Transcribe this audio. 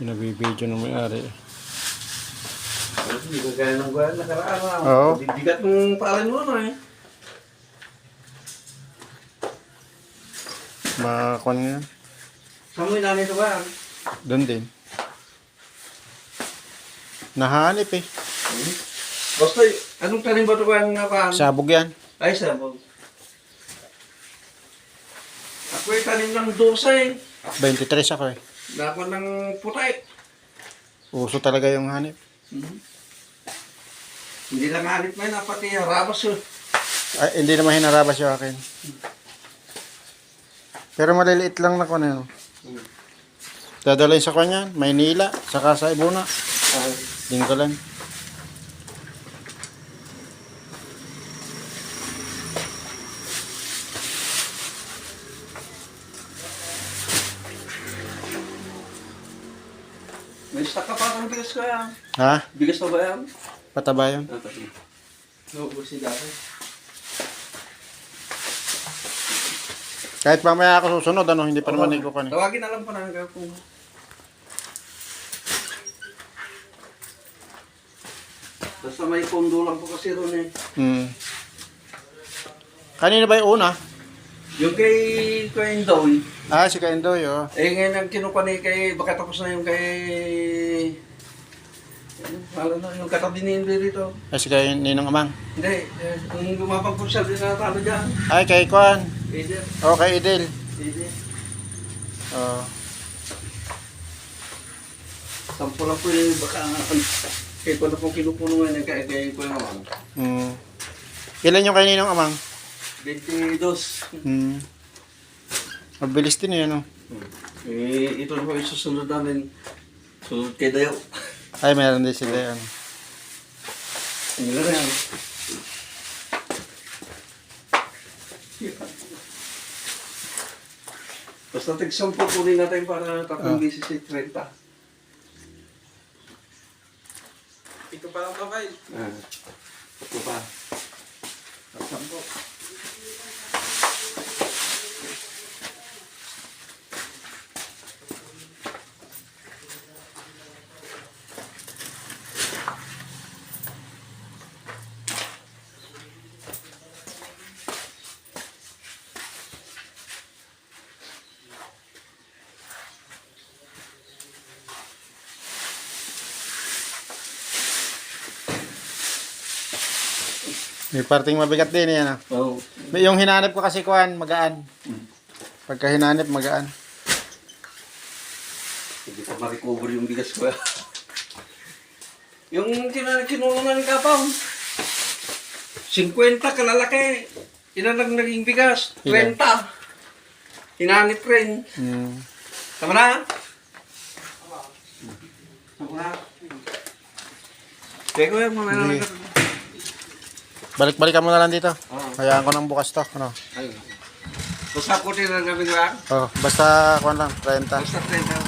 Pinabibidyo ng may-ari. Hindi ko kaya nung gano'n nakaraan. ah. Oo. Bibigat ng palay mo na eh. Makakuan nga. Saan mo inanin ito ba? Doon din. Nahanip eh. Basta, anong tanim ba ito ba ang nakaan? Sabog yan. Ay, sabog. Ako ay tanim ng dosa eh. 23 ako eh. Dapat ng putay. Uso talaga yung hanip. Mhm. Hindi lang hanip na yun, ah, pati harabas yun. Ay, hindi naman hinarabas yung akin. Pero maliliit lang na kung ano. Dadalhin sa kanya, Maynila, saka sa Ibuna. Ay, Linggo lang. May stock ka pa ng bigas ko yan. Ha? Bigas na ba yan? Pataba yun? Ah, pati. Naubos si dati. Kahit mamaya ako susunod, ano, hindi pa naman iko kan. Tawagin na lang po namin kayo kung... Basta may kondo lang po kasi ron eh. Hmm. Kanina ba yung una? Yung kay kay Indoy, Ah, si Kaindoy, oh. eh ngayon ang kinuha ni kay, baka tapos na yung kay... Ano na, yung katabi ni Indoy dito. Ah, si kay Ninong Amang. Hindi, eh, yung gumapang po siya, din natalo dyan. Ay, kay Kwan. Eder, Oh, kay Idil. Eder. Oh. Sampo lang po yung baka... Kaya ko na pong kinupuno ngayon kay, kay ko naman. Hmm. Ilan yung kay Ninong Amang? 22. Hmm. Mabilis din yun, oh. Eh, ito na po isusunod namin. Sunod kay Dayo. Ay, meron din sila yan. Hindi na yan. Basta tig-sampo kunin natin para tatlong Ah. beses ay 30. Ito pa lang kamay. Ah. Ito pa. Sampo. May parting mabigat din yan, ah. Oh. Yung hinanip ko kasi kuan, magaan. Hmm. Pagka hinanip, magaan. Hindi pa ma-recover yung bigas ko. yung kina kinunan ng kapang. 50 kalalaki. Ilan lang naging bigas? Ilan? 30. Hinanip rin. Hmm. Tama na? Tama na? Kaya ko yan, mamaya Hindi. na Balik-balikan mo na lang dito. Oo. Hayaan ko ng bukas to. Ano? Ayun. Basta din ang gabi lang. Oh, basta kuan lang, 30. Basta 30